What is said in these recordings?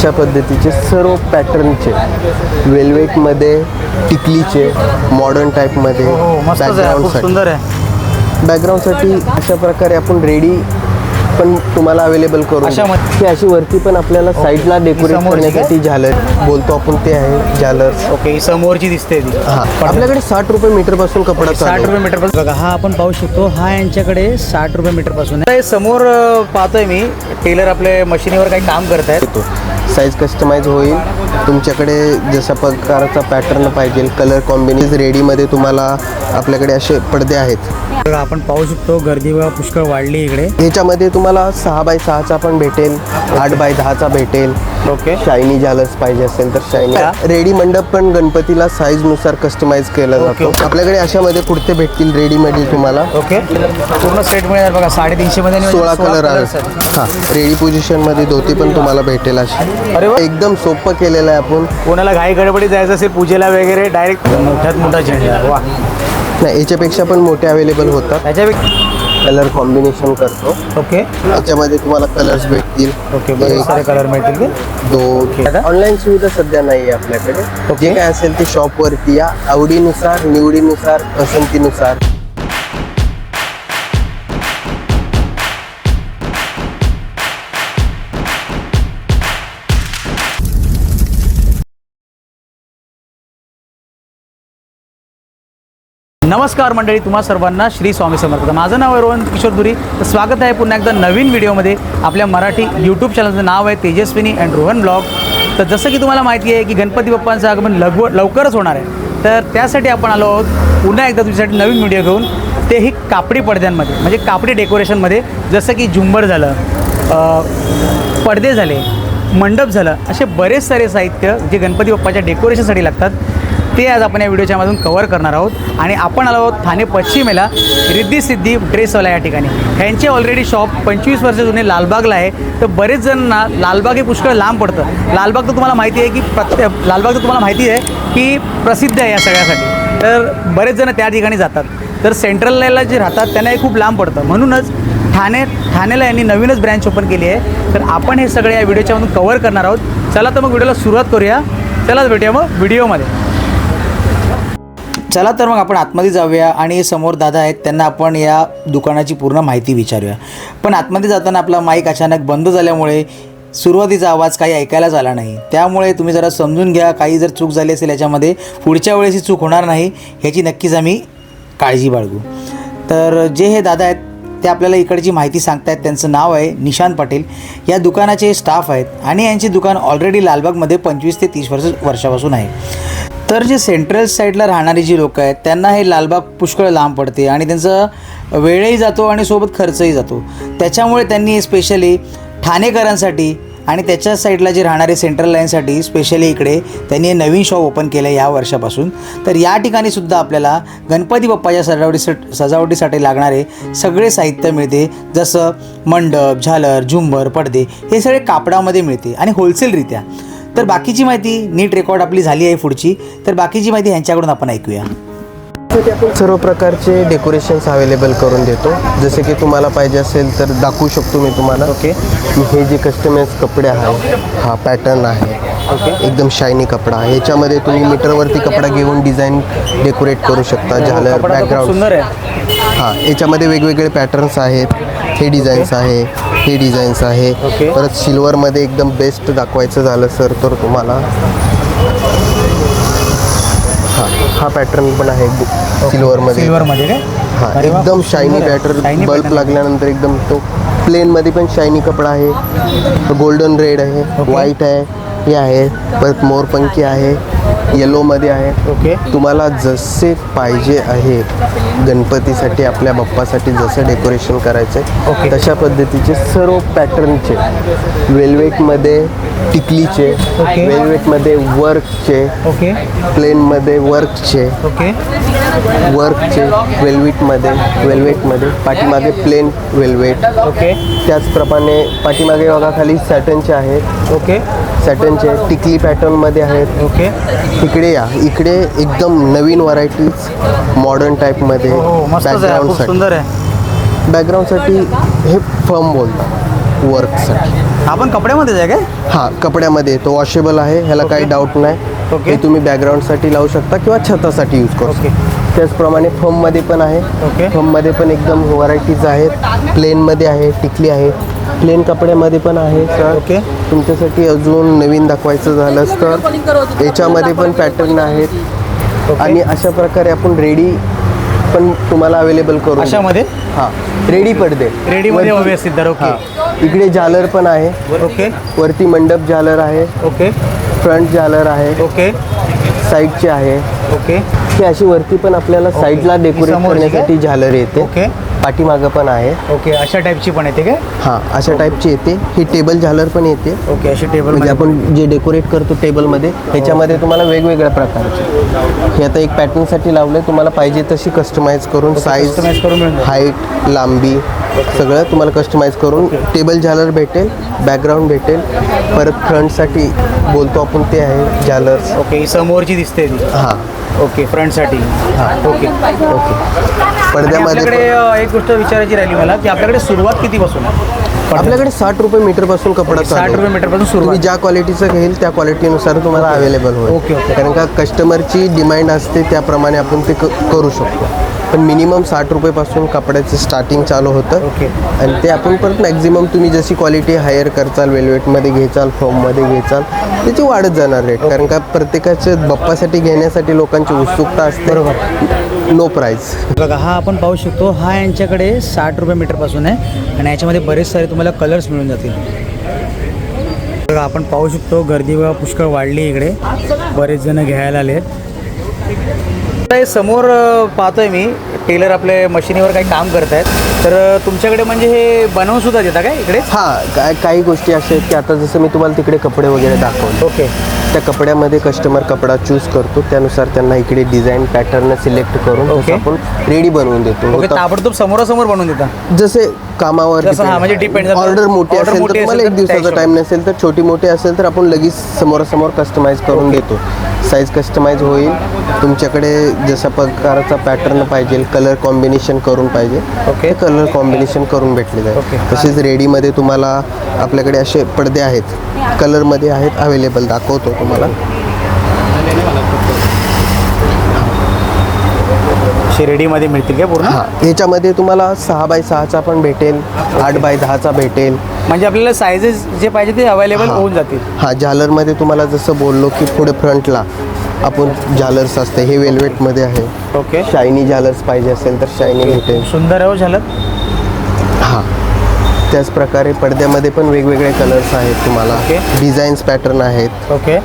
अशा पद्धतीचे सर्व पॅटर्नचे. वेल्वेटमध्ये टिकलीचे मॉडर्न टाईपमध्ये हो बॅकग्राऊंडसाठी सुंदर आहे. बॅकग्राऊंडसाठी अशा प्रकारे आपण रेडी पण तुम्हाला अवेलेबल करू ही अशी वरती पण आपल्याला साईडला डेकोरेट? करण्यासाठी झालर. बोलतो आपण ते आहे झालर. ओके ही समोरची दिसते ती. हा. आपल्याकडे साठ रुपये मीटरपासून कपडा साठ रुपये मीटरपासून. बघा हा आपण पाहू शकतो हा यांच्याकडे साठ रुपये मीटरपासून आहे. समोर पाहतोय मी. टेलर आपले मशिनीवर काही काम करत आहेत साईज कस्टमाइज होईल. तुमच्याकडे जशा प्रकारचा पॅटर्न पाहिजे कलर कॉम्बिनेशन रेडीमध्ये तुम्हाला आपल्याकडे असे पडदे आहेत. बघा आपण पाहू शकतो गर्दी पुष्कळ वाढली इकडे. ह्याच्यामध्ये तुम्हाला सहा बाय सहाचा पण भेटेल आठ बाय दहाचा भेटेल. ओके शायनी झालर्स पाहिजे असेल तर. शायनी रेडी मंडप पण गणपतीला साईजनुसार कस्टमाइज केला जातो. आपल्याकडे अशामध्ये कुर्ते भेटतील रेडीमेड तुम्हाला. ओके पूर्ण सेट मिळेल बघा साडेतीनशे मध्ये सोळा कलर आहे आहेत. हा रेडी पोझिशनमध्ये धोती पण तुम्हाला भेटेल अशी. अरे. एकदम सोपं केलेलं आहे आपण. कोणाला घाई गडबडीत जायचं असेल पूजेला वगैरे डायरेक्ट मोठ्यात मोठा झेंडा. वा. नाही याच्यापेक्षा पण मोठे अवेलेबल होतात. त्याच्या कलर कॉम्बिनेशन करतो. ओके. याच्यामध्ये तुम्हाला कलर्स भेटतील. ओके बरेच सारे कलर मिळतील दादा? ऑनलाईन सुविधा सध्या नाही आहे आपल्याकडे. ओके. जे काय असेल ते शॉपवरती या आवडीनुसार निवडीनुसार पसंतीनुसार. नमस्कार मंडळी तुम्हा सर्वांना श्री स्वामी समर्थ. माझं नाव आहे रोहन किशोर धुरी तर स्वागत आहे पुन्हा एकदा नवीन व्हिडिओमध्ये. आपल्या मराठी यूट्यूब चॅनलचं नाव आहे तेजस्विनी अँड रोहन ब्लॉग. तर जसं की तुम्हाला माहिती आहे की गणपती बाप्पांचं आगमन लगव लवकरच होणार आहे. तर त्यासाठी आपण आलो आहोत पुन्हा एकदा तुमच्यासाठी नवीन व्हिडिओ घेऊन. तेही कापडी पडद्यांमध्ये म्हणजे कापडी डेकोरेशनमध्ये. जसं की झुंबर झालं पडदे झाले मंडप झालं असे बरेच सारे साहित्य जे गणपती बाप्पाच्या डेकोरेशनसाठी लागतात. ते आज आपण या व्हिडिओच्या मधून कव्हर करणार आहोत. आणि आपण आलो आहोत ठाणे पश्चिमेला. रिद्धी सिद्धी ड्रेसवाला या ठिकाणी. ह्यांचे ऑलरेडी शॉप पंचवीस वर्ष जुने लालबागला आहे. तर बरेच जणांना लालबाग हे पुष्कळ लांब पडतं. लालबाग तर तुम्हाला माहिती आहे की प्रत्येक लालबाग तर तुम्हाला माहिती आहे की प्रसिद्ध आहे या सगळ्यासाठी. तर बरेच जण त्या ठिकाणी जातात. तर सेंट्रलला जे राहतात त्यांना हे खूप लांब पडतं. म्हणूनच ठाणे ठाण्याला यांनी नवीनच ब्रँच ओपन केली आहे. तर आपण हे सगळे या व्हिडिओच्यामधून कव्हर करणार आहोत. चला तर मग व्हिडिओला सुरुवात करूया. चलाच भेटूया मग व्हिडिओमध्ये. चला तर मग आपण आतमध्ये जाऊया आणि समोर दादा आहेत त्यांना आपण या दुकानाची पूर्ण माहिती विचारूया. पण आतमध्ये जाताना आपला माईक अचानक बंद झाल्यामुळे सुरुवातीचा आवाज काही ऐकायलाच आला नाही. त्यामुळे तुम्ही जरा समजून घ्या काही जर चूक झाली असेल याच्यामध्ये पुढच्या वेळेस ही चूक होणार नाही ह्याची नक्कीच आम्ही काळजी बाळगू. तर जे हे दादा आहेत ते आपल्याला इकडची माहिती सांगतायत त्यांचं नाव आहे निशांत पाटील. या दुकानाचे स्टाफ आहेत आणि यांचे दुकान ऑलरेडी लालबागमध्ये पंचवीस ते तीस वर्ष वर्षापासून आहे. तर जे सेंट्रल साईडला राहणारी जी लोक आहेत त्यांना हे लालबाग पुष्कळ लांब पडते आणि त्यांचा वेळही जातो आणि सोबत खर्चही जातो. त्याच्यामुळे त्यांनी स्पेशली ठाणेकरांसाठी आणि त्याच्या साईडला जे राहणारे सेंट्रल लाईनसाठी स्पेशली इकडे त्यांनी नवीन शॉप ओपन केलं आहे या वर्षापासून. तर या ठिकाणी सुद्धा आपल्याला गणपती बाप्पाच्या सजावटी सजावटीसाठी लागणारे सगळे साहित्य मिळते. जसं मंडप झालर झुंबर पडदे हे सगळे कापडामध्ये मिळते आणि होलसेलरित्या तर बाकीची माहिती नीट रेकॉर्ड आपली झाली आहे पुढची. तर बाकीची माहिती ह्यांच्याकडून आपण ऐकूया. सर्व प्रकारचे डेकोरेशन्स अवेलेबल करून देतो. जसे की तुम्हाला पाहिजे असेल तर दाखवू शकतो मी तुम्हाला. ओके हे जे कस्टमाइज कपडे आहे हा पॅटर्न आहे. ओके एकदम शायनी कपडा आहे. याच्यामध्ये तुम्ही मीटरवरती कपडा घेऊन डिझाईन डेकोरेट करू शकता. तर खूप बॅकग्राऊंड सुंदर आहे. हां याच्यामध्ये वेगवेगळे पॅटर्न्स आहेत. हे डिझाईन्स आहे. हे डिझाईन्स आहे. परत सिल्वरमध्ये एकदम बेस्ट दाखवायचं झालं सर तर तुम्हाला. हां हा पॅटर्न पण आहे. सिल्वरमध्ये. सिल्वरमध्ये काय? हां अरे वा, एकदम शायनी सुंदर. आहे. Pattern Shiny bulb pattern. लागल्यानंतर एकदम तो प्लेनमध्ये पण शायनी कपडा आहे. गोल्डन रेड आहे. व्हाईट आहे हे आहे. परत मोरपंखी आहे. येलोमध्ये आहे. ओके. तुम्हाला जसे पाहिजे आहे गणपतीसाठी आपल्या बाप्पासाठी जसं डेकोरेशन करायचं ओके. आहे तशा पद्धतीचे सर्व पॅटर्नचे वेल्वेटमध्ये टिकलीचे ओके. वेल्वेटमध्ये वर्कचे ओके. प्लेनमध्ये वर्कचे ओके. वर्कचे वेल्वेटमध्ये वेल्वेटमध्ये पाठीमागे प्लेन वेल्वेट ओके. त्याचप्रमाणे पाठीमागे बघा खाली सॅटनचे आहेत. ओके. सॅटनचे टिकली पॅटर्नमध्ये आहेत. ओके. इकडे या. इकडे एकदम नवीन व्हरायटीज मॉडर्न टाईपमध्ये बॅकग्राऊंडसाठी सुंदर आहे. बॅकग्राऊंडसाठी हे फर्म बोलतात वर्कसाठी आपण कपड्यामध्येच आहे काय? हां कपड्यामध्ये. तो वॉशेबल आहे ह्याला काही डाऊट नाही. ओके. हे तुम्ही बॅकग्राऊंडसाठी लावू शकता किंवा छतासाठी यूज करू. शकता. त्याचप्रमाणे फममध्ये पण आहे. ओके. फममध्ये पण एकदम व्हरायटीज आहेत. प्लेनमध्ये आहे टिकली आहे. प्लेन कपड्यामध्ये पण आहे सर ओके. तुमच्यासाठी अजून नवीन दाखवायचं झालंच तर याच्यामध्ये पण पॅटर्न आहेत. आणि अशा प्रकारे आपण रेडी पण तुम्हाला अवेलेबल करू अशामध्ये? हां. रेडी पडदे. रेडीमध्ये तर ओके. इकडे झालर पण आहे. ओके वरती मंडप झालर आहे. ओके फ्रंट झालर आहे. ओके साईडचे आहे. ओके ही अशी वरती पण आपल्याला साईडला डेकोरेट? करण्यासाठी झालर येते. ओके पाठीमागं पण आहे. ओके अशा टाईपची पण येते काय हां अशा टाईपची येते. ही टेबल झालर पण येते. ओके अशी टेबल म्हणजे आपण जे डेकोरेट करतो टेबलमध्ये ह्याच्यामध्ये तुम्हाला वेगवेगळ्या प्रकारचे. हे आता एक पॅटर्नसाठी लावलं तुम्हाला पाहिजे तशी कस्टमाइज करून साईज करून. हाईट लांबी सगळं तुम्हाला कस्टमाइज करून टेबल झालर भेटेल बॅकग्राऊंड भेटेल. परत फ्रंटसाठी बोलतो आपण ते आहे झालर्स ओके ही समोरची दिसते ती. हां. ओके फ्रंटसाठी. Okay okay. पडद्यामध्ये अ, एक गोष्ट विचारायची राहिली मला की आपल्याकडे सुरुवात कितीपासून आहे? आपल्याकडे साठ रुपये मीटरपासून कपडा साठ रुपये. मीटरपासून तुम्ही सुरुवात ज्या क्वालिटीचं घेईल त्या क्वालिटीनुसार तुम्हाला अवेलेबल होईल. Okay, okay. कारण का कस्टमरची डिमांड असते त्याप्रमाणे आपण ते क- करू शकतो. पण मिनिमम साठ रुपयेपासून कपड्याचं स्टार्टिंग चालू होतं. ओके. आणि ते आपण परत मॅक्झिमम तुम्ही जशी क्वालिटी हायर करचाल वेल्वेटमध्ये घेचाल फॉर्ममध्ये घेचाल त्याची वाढत जाणार रेट कारण का प्रत्येकाच्या बाप्पासाठी घेण्यासाठी लोकांची उत्सुकता असते. बरोबर. नो प्राईस बघा हा आपण पाहू शकतो. हा यांच्याकडे साठ रुपये मीटरपासून आहे. आणि याच्यामध्ये बरेच सारे तुम्हाला कलर्स मिळून जातील. बघा आपण पाहू शकतो गर्दी पुष्कळ वाढली इकडे. बरेच जण घ्यायला आले हे समोर पाहतोय मी. टेलर आपले मशिनीवर काही काम करत आहेत तर तुमच्याकडे म्हणजे हे बनवून सुद्धा देता काय इकडे? हां काय काही गोष्टी अशा आहेत की आता जसं मी तुम्हाला तिकडे कपडे वगैरे दाखवले ओके. त्या कपड्यामध्ये कस्टमर कपडा चूज करतो. त्यानुसार त्यांना इकडे डिझाईन पॅटर्न सिलेक्ट करून ओके. आपण रेडी बनवून देतो. ओके होता- ताबडतोब समोरासमोर बनवून देता. जसे कामावर जसं हा, म्हणजे depend. ऑर्डर मोठी Order असेल मोठी तर तुम्हाला असेल एक तर दिवसाचा टाइम नसेल तर छोटी मोठी असेल तर आपण लगेच समोरासमोर कस्टमाइज करून देतो. साईज कस्टमाइज होईल. तुमच्याकडे जसा प्रकारचा पॅटर्न पाहिजे कलर कॉम्बिनेशन करून पाहिजे ओके. कलर कॉम्बिनेशन करून भेटले ओके. जाईल तसेच रेडीमध्ये तुम्हाला आपल्याकडे असे पडदे आहेत. कलरमध्ये आहेत अवेलेबल दाखवतो तुम्हाला. रेडीमध्ये मिळतील काय पूर्ण? हां. ह्याच्यामध्ये तुम्हाला सहा बाय सहाचा पण भेटेल आठ बाय दहाचा भेटेल. म्हणजे आपल्याला सायझेस जे पाहिजे ते अवेलेबल. होऊन जातील. हां झालरमध्ये तुम्हाला जसं बोललो की पुढे फ्रंटला आपण झालर्स असते हे वेल्वेटमध्ये आहे. ओके. शायनी झालर्स पाहिजे असेल तर शायनी भेटेल. सुंदर आहे हो झालं हां. त्याच प्रकारे पडद्यामध्ये पण वेगवेगळे कलर्स आहेत तुम्हाला. ओके. डिझाईन्स पॅटर्न आहेत. ओके.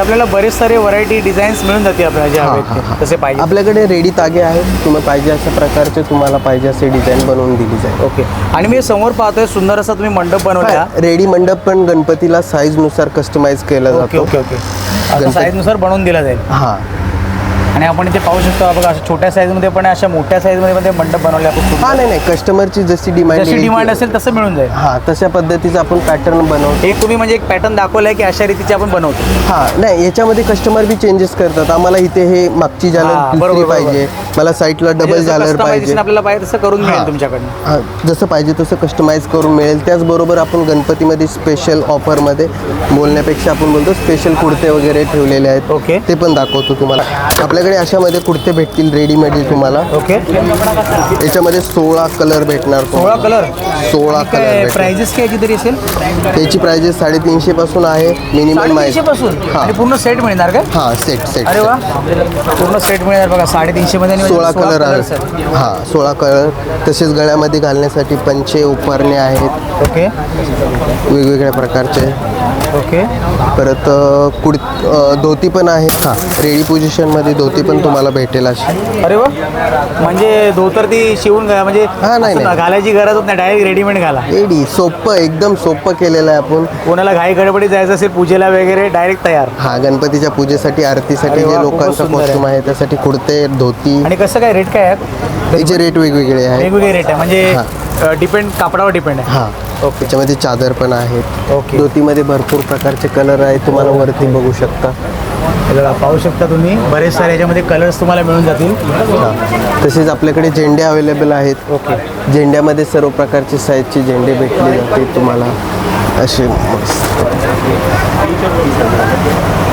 आपल्याला बरेच सारे व्हरायटी डिझाईन्स मिळून जाते आपल्याला जे. तसे पाहिजे. आपल्याकडे रेडी तागे आहेत. तुम्ही पाहिजे अशा प्रकारचे तुम्हाला पाहिजे असे डिझाईन बनवून दिली जाईल. ओके आणि मी समोर पाहतोय सुंदर असा तुम्ही मंडप बनवला. रेडी मंडप पण गणपतीला साईजनुसार कस्टमाइज केला जातो. ओके ओके असं गणपती- साईजनुसार बनवून दिला जाईल. हां. आणि आपण इथे पाहू शकतो बघा अशा छोट्या साईजमध्ये पण अशा मोठ्या साईजमध्ये पण ते मंडप बनवले आपण हां नाही नाही कस्टमरची जशी डिमांड जशी डिमांड असेल तसं मिळून जाईल. हां तशा पद्धतीचं आपण पॅटर्न बनवतो. एक तुम्ही म्हणजे एक पॅटर्न दाखवलाय की अशा रीतीचे आपण बनवतो. हां नाही याच्यामध्ये कस्टमर बी चेंजेस करतात. आम्हाला इथे हे मागची हां, झालर बरोबर. पाहिजे. मला साईडला डबल म्हणजे जसं झालर customization पाहिजे. आपल्याला पाहिजे तसं करून मिळेल हां. तुमच्याकडनं. हां जसं पाहिजे तसं कस्टमाइज करून मिळेल. त्याचबरोबर आपण गणपतीमध्ये स्पेशल ऑफरमध्ये बोलण्यापेक्षा आपण बोलतो स्पेशल कुर्ते वगैरे ठेवलेले आहेत. ओके. ते पण दाखवतो तुम्हाला. आपल्याकडे अशामध्ये कुर्ते भेटतील रेडीमेड तुम्हाला. ओके. याच्यामध्ये सोळा कलर भेटणार सोळा. कलर? सोळा कलर प्राइजेस काय तरी असेल? त्याची प्राइजेस साडेतीनशे पासून आहे मिनिममपासून हां. आणि पूर्ण सेट मिळणार काय हां सेट सेट अरे वा. पूर्ण सेट मिळणार बघा. साडेतीनशे मध्ये सोळा कलर. आहेत हां सोळा कलर. तसेच गळ्यामध्ये घालण्यासाठी पंचे उपरणे आहेत. ओके. वेगवेगळ्या प्रकारचे. ओके. परत अ, कुड अ, धोती पण आहे हां रेडी पोझिशनमध्ये धोती पण तुम्हाला भेटेल अशी. अरे वा. म्हणजे धोतर ती शिवून घ्या म्हणजे हां, नाही, असं नाही. घालायची गरजच नाही डायरेक्ट रेडीमेड घाला. रेडी सोपं एकदम सोपं केलेलं आहे आपण. कोणाला घाई गडबडीत जायचं असेल पूजेला वगैरे डायरेक्ट तयार. हा गणपतीच्या पूजेसाठी आरतीसाठी वा, जे खूपच लोकांचा सुंदर आहे. कॉस्ट्युम आहे त्यासाठी कुर्ते धोती. आणि कसं काय रेट काय आहे? याचे रेट वेगवेगळे आहेत. वेगवेगळे रेट आहे म्हणजे डिपेंड कापडावर डिपेंड आहे. हां. ओके त्याच्यामध्ये चादर पण आहेत. ओके. धोतीमध्ये भरपूर प्रकारचे कलर आहेत. तुम्हाला वरती बघू शकता. बघा पाहू शकता तुम्ही. बरेच सारे याच्यामध्ये कलर्स तुम्हाला मिळून जातील. हां. तसेच आपल्याकडे झेंडे अवेलेबल आहेत. ओके झेंड्यामध्ये सर्व प्रकारचे साईजचे झेंडे भेटले जाते तुम्हाला. असे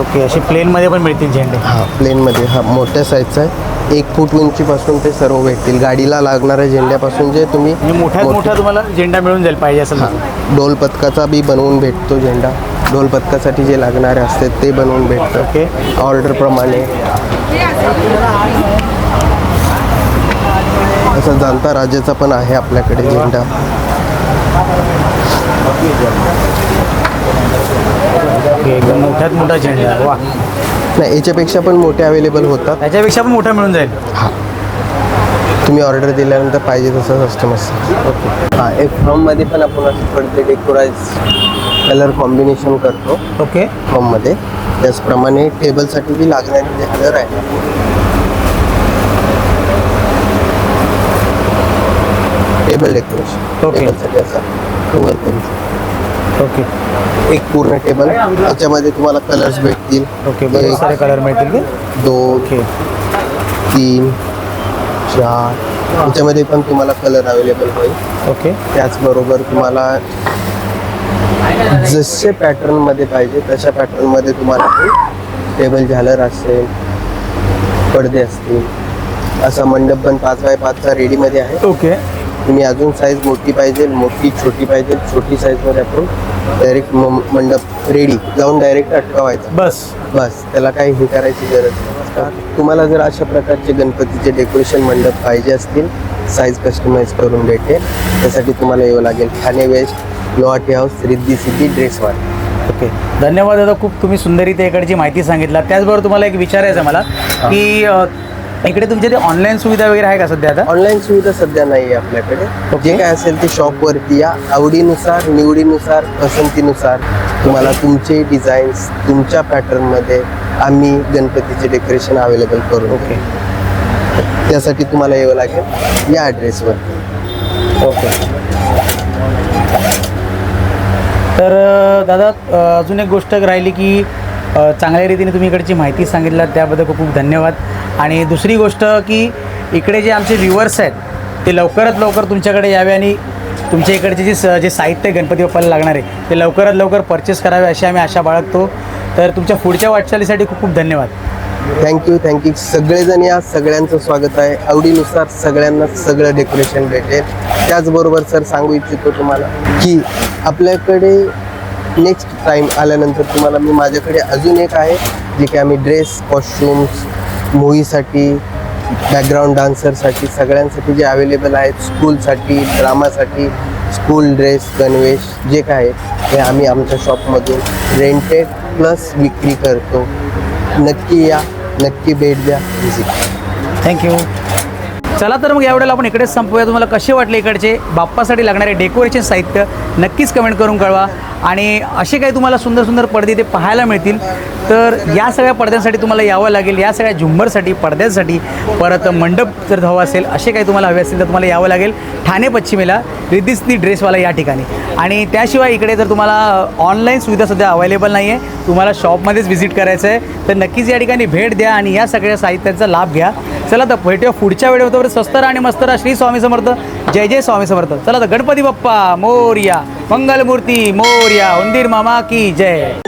ओके असे प्लेनमध्ये पण मिळतील झेंडे. हा प्लेनमध्ये हा मोठ्या साईजचा आहे. एक फूट उंचीपासून ते सर्व भेटतील. गाडीला लागणाऱ्या झेंड्यापासून जे तुम्ही म्हणजे मोठ्यात मोठे- मोठा तुम्हाला झेंडा मिळून जाईल पाहिजे हा. तर. डोल पथकाचा बी बनवून भेटतो झेंडा. डोल पथकासाठी जे लागणारे असतात ते बनवून भेटतं. ओके. ऑर्डरप्रमाणे असा जाणता राजाचा पण आहे आपल्याकडे झेंडा. ओके एकदम मोठ्यात मोठा झेंडा. वा. नाही याच्यापेक्षा पण मोठे अवेलेबल होतात. त्याच्यापेक्षा पण मोठा मिळून जाईल. हा. तुम्ही ऑर्डर दिल्यानंतर पाहिजे तसं असतं ओके हां एक फ्रॉममध्ये पण आपण असं पडते डेकोराईज कलर कॉम्बिनेशन करतो. ओके फॉर्ममध्ये त्याचप्रमाणे टेबलसाठी बी लागणारे जे कलर आहे. Table decoration Okay. टेबलसाठी असं. कवर करू ओके. एक पूर्ण टेबल. त्याच्यामध्ये तुम्हाला कलर्स भेटतील. ओके बरेच सारे कलर मिळतील दोन ओके. तीन चार. त्याच्यामध्ये पण तुम्हाला कलर अवेलेबल होईल. ओके. त्याचबरोबर तुम्हाला जसे पॅटर्नमध्ये पाहिजे तशा पॅटर्नमध्ये तुम्हाला टेबल झालर असेल पडदे असतील. असा मंडप पण पाच बाय पाचचा रेडीमध्ये आहे. ओके. तुम्ही अजून साईज मोठी पाहिजे मोठी छोटी पाहिजे छोटी साईजमध्ये आपण डायरेक्ट मंडप रेडी जाऊन डायरेक्ट अटकावायचा बस. बस. त्याला काही हे करायची गरज नाही. तुम्हाला जर अशा प्रकारचे गणपतीचे डेकोरेशन मंडप पाहिजे असतील साईज कस्टमाइज करून भेटेल. त्यासाठी तुम्हाला यावं लागेल ठाणे वेस्ट लोहाटी हाऊस रिद्धी सिटी ड्रेस वाट ओके. धन्यवाद दादा. खूप तुम्ही सुंदरीते इकडची माहिती सांगितला त्याचबरोबर तुम्हाला एक विचारायचं मला की इकडे तुमच्या ते ऑनलाईन सुविधा वगैरे आहे का सध्या आता? ऑनलाईन सुविधा सध्या नाही आहे आपल्याकडे जे काय असेल ते शॉपवरती या आवडीनुसार निवडीनुसार पसंतीनुसार तुम्हाला तुमचे डिझाईन्स तुमच्या पॅटर्नमध्ये आम्ही गणपतीचे डेकोरेशन अवेलेबल करू ओके त्यासाठी तुम्हाला यावं लागेल या ॲड्रेसवर ओके तर दादा अजून एक गोष्ट राहिली की चांगल्या रीतीने तुम्ही इकडची माहिती सांगितलात त्याबद्दल खूप खूप धन्यवाद. आणि दुसरी गोष्ट की इकडे जे आमचे व्ह्युअर्स आहेत ते लवकरात लवकर तुमच्याकडे यावे आणि तुमच्या इकडचे जे स जे साहित्य गणपती बाप्पाला लागणार आहे ते लवकरात लवकर परचेस करावे अशी आम्ही आशा बाळगतो. तर तुमच्या पुढच्या वाटचालीसाठी खूप खूप धन्यवाद. थँक्यू थँक्यू सगळेजण या सगळ्यांचं स्वागत आहे. आवडीनुसार सगळ्यांना सगळं डेकोरेशन भेटेल. त्याचबरोबर सर सांगू इच्छितो तुम्हाला की आपल्याकडे नेक्स्ट टाईम आल्यानंतर तुम्हाला मी माझ्याकडे अजून एक आहे जे की आम्ही ड्रेस कॉस्ट्युम्स मूवीसाठी बॅकग्राऊंड डान्सरसाठी सगळ्यांसाठी जे अवेलेबल आहेत स्कूलसाठी ड्रामासाठी स्कूल ड्रेस गणवेश जे काय आहे ते आम्ही आमच्या शॉपमधून रेंटेड प्लस विक्री करतो. नक्की या नक्की भेट द्या. व्हिजिट थँक्यू चला तर मग यावेळेला आपण इकडेच संपूया. तुम्हाला कसे वाटले इकडचे? बाप्पासाठी लागणारे डेकोरेशन साहित्य नक्कीच कमेंट करून कळवा. आणि असे काही तुम्हाला सुंदर सुंदर पडदे ते पाहायला मिळतील. तर या सगळ्या पडद्यांसाठी तुम्हाला यावं लागेल. या सगळ्या झुंबरसाठी पडद्यांसाठी परत मंडप जर हवं असेल असे काही तुम्हाला हवे असेल तर तुम्हाला यावं लागेल. ठाणे पश्चिमेला रिद्धिस्ती ड्रेसवाला या ठिकाणी. आणि त्याशिवाय इकडे जर तुम्हाला ऑनलाईन सुविधा सध्या अवेलेबल नाही आहे तुम्हाला शॉपमध्येच व्हिजिट करायचं आहे तर नक्कीच या ठिकाणी भेट द्या आणि या सगळ्या साहित्याचा लाभ घ्या. चला तर भेटूया पुढच्या वेळेवर स्वस्त आणि मस्त राहा. श्री स्वामी समर्थ. जय जय स्वामी समर्थ. चला तर गणपती बाप्पा मोर्या मंगलमूर्ती मोर्या उंदीर मामा की जय.